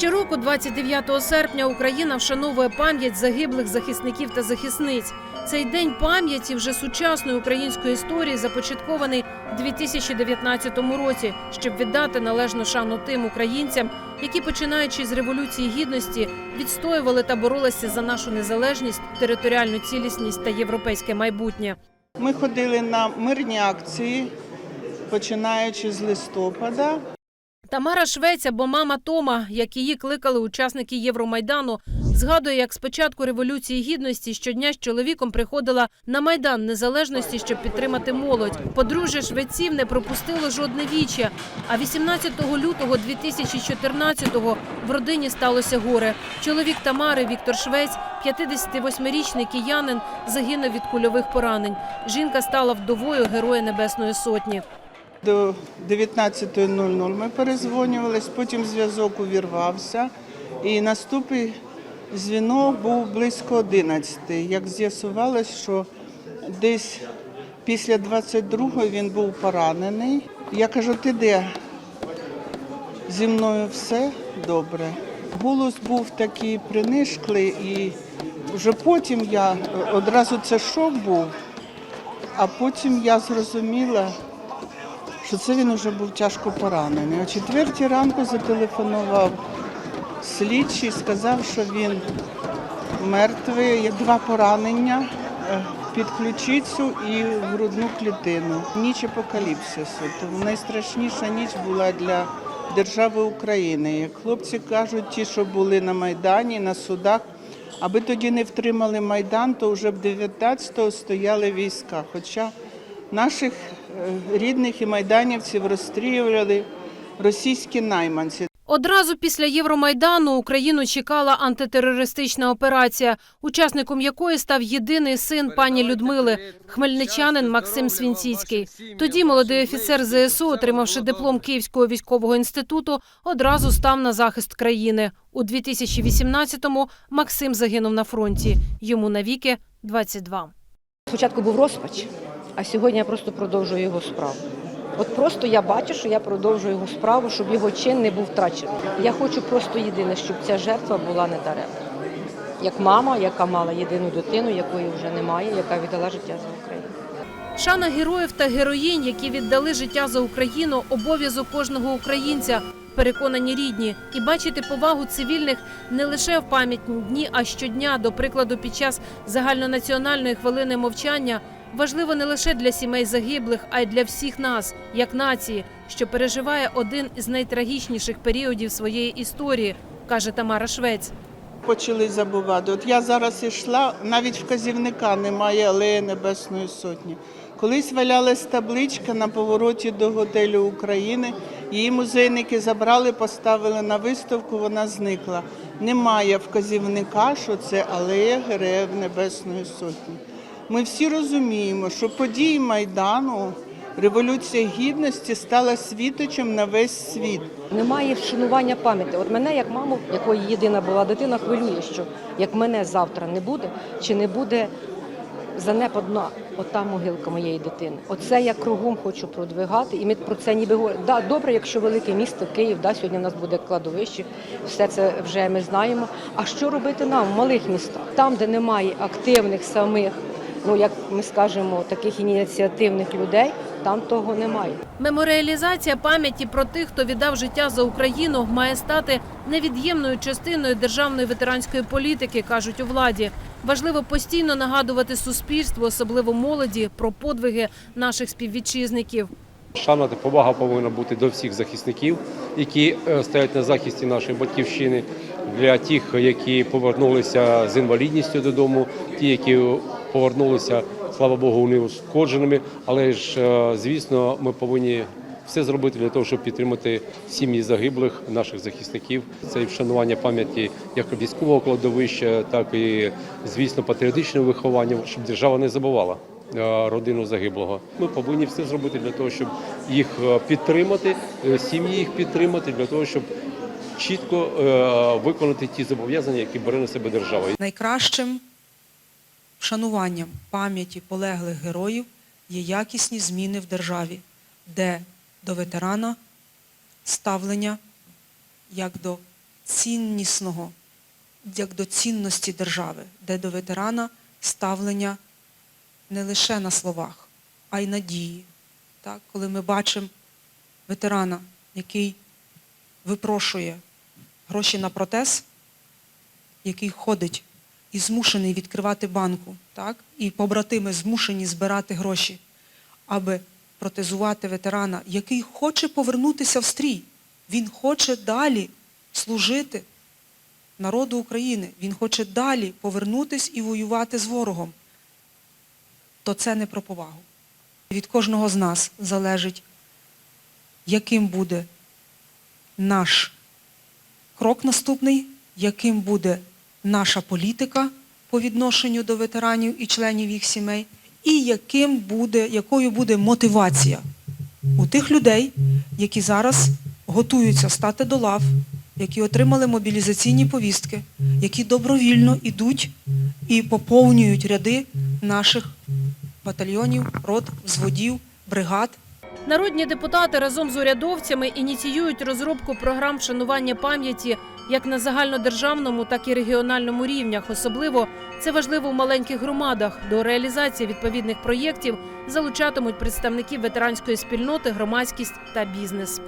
Щороку, 29 серпня, Україна вшановує пам'ять загиблих захисників та захисниць. Цей день пам'яті вже сучасної української історії започаткований у 2019 році, щоб віддати належну шану тим українцям, які, починаючи з революції гідності, відстоювали та боролися за нашу незалежність, територіальну цілісність та європейське майбутнє. Ми ходили на мирні акції, починаючи з листопада. Тамара Швець або мама Тома, як її кликали учасники Євромайдану, згадує, як з початку революції гідності щодня з чоловіком приходила на майдан незалежності, щоб підтримати молодь. Подружжя швеців не пропустило жодне віче. А 18 лютого 2014-го в родині сталося горе. Чоловік Тамари Віктор Швець, 58-річний киянин, загинув від кульових поранень. Жінка стала вдовою Героя Небесної Сотні. До 19.00 ми перезвонювались, потім зв'язок увірвався. І наступний дзвінок був близько 11. Як з'ясувалось, що десь після 22-ї він був поранений. Я кажу, ти де? Зі мною все добре. Голос був такий принишклий, і вже потім я одразу це шок був, а потім я зрозуміла, що це він вже був тяжко поранений. О четвертій ранку зателефонував слідчий, сказав, що він мертвий, є два поранення е, під ключицю і в грудну клітину. Ніч апокаліпсису. Тому найстрашніша ніч була для держави України. Хлопці кажуть, ті, що були на Майдані, на судах, аби тоді не втримали Майдан, то вже б 19-го стояли війська. Хоча наших рідних і майданівців розстрілювали російські найманці. Одразу після Євромайдану Україну чекала антитерористична операція, учасником якої став єдиний син пані Людмили, хмельничанин Максим Свінціцький. Тоді молодий офіцер ЗСУ, отримавши диплом Київського військового інституту, одразу став на захист країни. У 2018-му Максим загинув на фронті. Йому навіки 22. Спочатку був розпач, а сьогодні я просто продовжую його справу. От просто я бачу, що я продовжую його справу, щоб його чин не був втрачений. Я хочу просто єдине, щоб ця жертва була не даремна. Як мама, яка мала єдину дитину, якої вже немає, яка віддала життя за Україну. Шана героїв та героїнь, які віддали життя за Україну, обов'язок кожного українця. Переконані рідні, і бачити повагу цивільних не лише в пам'ятні дні, а щодня, до прикладу, під час загальнонаціональної хвилини мовчання, важливо не лише для сімей загиблих, а й для всіх нас, як нації, що переживає один із найтрагічніших періодів своєї історії, каже Тамара Швець. Почали забувати. От я зараз йшла, навіть вказівника немає алеї Небесної Сотні. Колись валялась табличка на повороті до готелю України. Її музейники забрали, поставили на виставку, вона зникла. Немає вказівника, що це алея Героїв Небесної Сотні. Ми всі розуміємо, що події Майдану, Революція Гідності стала світочем на весь світ. Немає вшанування пам'яті. От мене, як маму, якої єдина була дитина, хвилює, що як мене завтра не буде, чи не буде занепадна ота могилка моєї дитини. Оце я кругом хочу продвигати, і ми про це ніби говоримо. Да, добре, якщо велике місто, Київ, да, сьогодні в нас буде кладовище, все це вже ми знаємо. А що робити нам в малих містах? Там, де немає активних самих, ну як ми скажемо, таких ініціативних людей, там того немає. Меморіалізація пам'яті про тих, хто віддав життя за Україну, має стати невід'ємною частиною державної ветеранської політики, кажуть у владі. Важливо постійно нагадувати суспільству, особливо молоді, про подвиги наших співвітчизників. Шана та повага повинна бути до всіх захисників, які е, стоять на захисті нашої батьківщини, для тих, які повернулися з інвалідністю додому, ті, які повернулися, слава Богу, неушкодженими. Але ж, е, звісно, ми повинні все зробити для того, щоб підтримати сім'ї загиблих наших захисників. Це і вшанування пам'яті як військового кладовища, так і, звісно, патріотичне виховання, щоб держава не забувала е, родину загиблого. Ми повинні все зробити для того, щоб їх е, підтримати, сім'ї їх підтримати, для того, щоб чітко виконати ті зобов'язання, які бере на себе держава. Найкращим вшануванням пам'яті полеглих героїв є якісні зміни в державі, де до ветерана ставлення як до ціннісного, як до цінності держави, де до ветерана ставлення не лише на словах, а й на дії. Так? Коли ми бачимо ветерана, який випрошує гроші на протез, який ходить і змушений відкривати банку, так? і побратими змушені збирати гроші, аби протезувати ветерана, який хоче повернутися в стрій. Він хоче далі служити народу України. Він хоче далі повернутися і воювати з ворогом. То це не про повагу. Від кожного з нас залежить, яким буде наш крок наступний, яким буде наша політика по відношенню до ветеранів і членів їх сімей, і яким буде, якою буде мотивація у тих людей, які зараз готуються стати до лав, які отримали мобілізаційні повістки, які добровільно йдуть і поповнюють ряди наших батальйонів, рот, взводів, бригад. Народні депутати разом з урядовцями ініціюють розробку програм вшанування пам'яті як на загальнодержавному, так і регіональному рівнях. Особливо це важливо в маленьких громадах. До реалізації відповідних проєктів залучатимуть представників ветеранської спільноти, громадськість та бізнес.